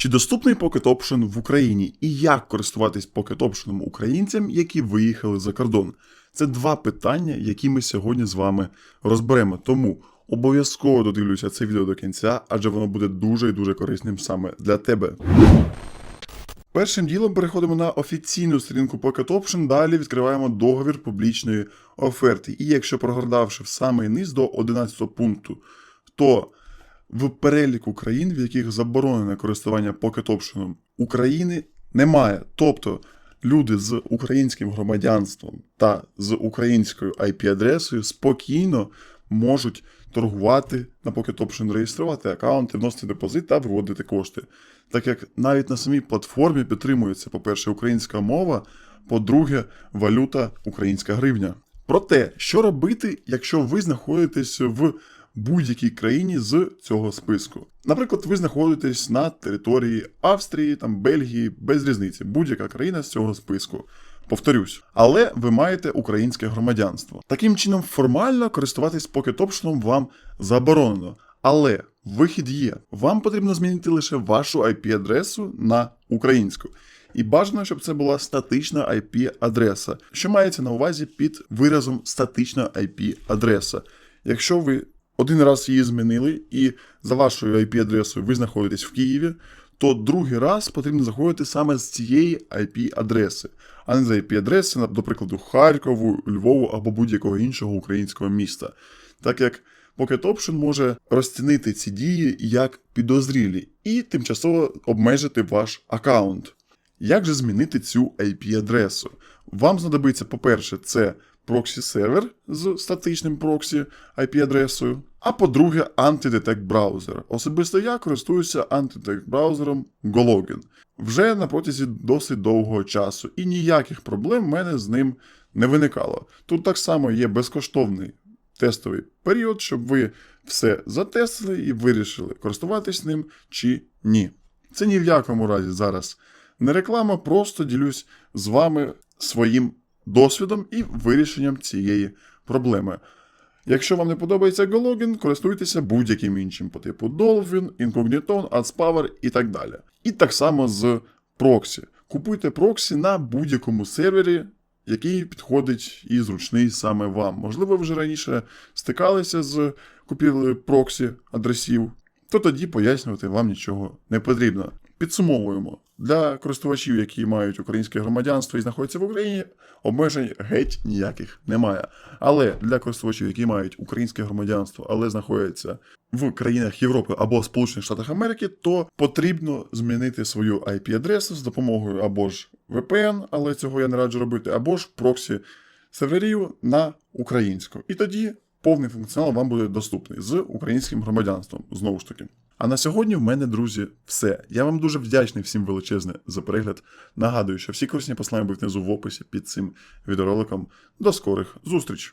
Чи доступний Pocket Option в Україні і як користуватись Pocket Option українцям, які виїхали за кордон? Це два питання, які ми сьогодні з вами розберемо. Тому обов'язково додивлюйся це відео до кінця, адже воно буде дуже і дуже корисним саме для тебе. Першим ділом переходимо на офіційну сторінку Pocket Option, далі відкриваємо договір публічної оферти. І якщо прогордавши в самий низ до 11 пункту, то в переліку країн, в яких заборонене користування Option України, немає. Тобто люди з українським громадянством та з українською IP-адресою спокійно можуть торгувати на Pocket Option, реєструвати аккаунти, вносити депозит та виводити кошти. Так як навіть на самій платформі підтримується, по-перше, українська мова, по-друге, валюта українська гривня. Проте, що робити, якщо ви знаходитесь в будь-якій країні з цього списку? Наприклад, ви знаходитесь на території Австрії, там Бельгії, без різниці, будь-яка країна з цього списку. Повторюсь, але ви маєте українське громадянство. Таким чином, формально користуватись Option вам заборонено. Але вихід є. Вам потрібно змінити лише вашу IP-адресу на українську. І бажано, щоб це була статична IP-адреса, що мається на увазі під виразом статична IP-адреса. Якщо ви один раз її змінили, і за вашою IP-адресою ви знаходитесь в Києві, то другий раз потрібно заходити саме з цієї IP-адреси, а не з IP-адреси, до прикладу, Харкову, Львову або будь-якого іншого українського міста. Так як Pocket Option може розцінити ці дії як підозрілі і тимчасово обмежити ваш аккаунт. Як же змінити цю IP-адресу? Вам знадобиться, по-перше, це проксі-сервер з статичним проксі IP-адресою, а по-друге, антидетект браузер. Особисто я користуюся антидетект браузером Gologin вже на протязі досить довгого часу, і ніяких проблем в мене з ним не виникало. Тут так само є безкоштовний тестовий період, щоб ви все затестили і вирішили, користуватись ним чи ні. Це ні в якому разі зараз не реклама, просто ділюсь з вами своїм досвідом і вирішенням цієї проблеми. Якщо вам не подобається Gologin, користуйтеся будь-яким іншим по типу Dolphin, Incogniton, AdsPower і так далі. І так само з проксі. Купуйте проксі на будь-якому сервері, який підходить і зручний саме вам. Можливо, ви вже раніше стикалися з купівлею проксі адресів, то тоді пояснювати вам нічого не потрібно. Підсумовуємо. Для користувачів, які мають українське громадянство і знаходяться в Україні, обмежень геть ніяких немає. Але для користувачів, які мають українське громадянство, але знаходяться в країнах Європи або Сполучених Штатах Америки, то потрібно змінити свою IP-адресу з допомогою або ж VPN, але цього я не раджу робити, або ж проксі серверів на українську. І тоді повний функціонал вам буде доступний з українським громадянством, знову ж таки. А на сьогодні в мене, друзі, все. Я вам дуже вдячний всім величезне за перегляд. Нагадую, що всі корисні послання будуть внизу в описі під цим відеороликом. До скорих зустріч!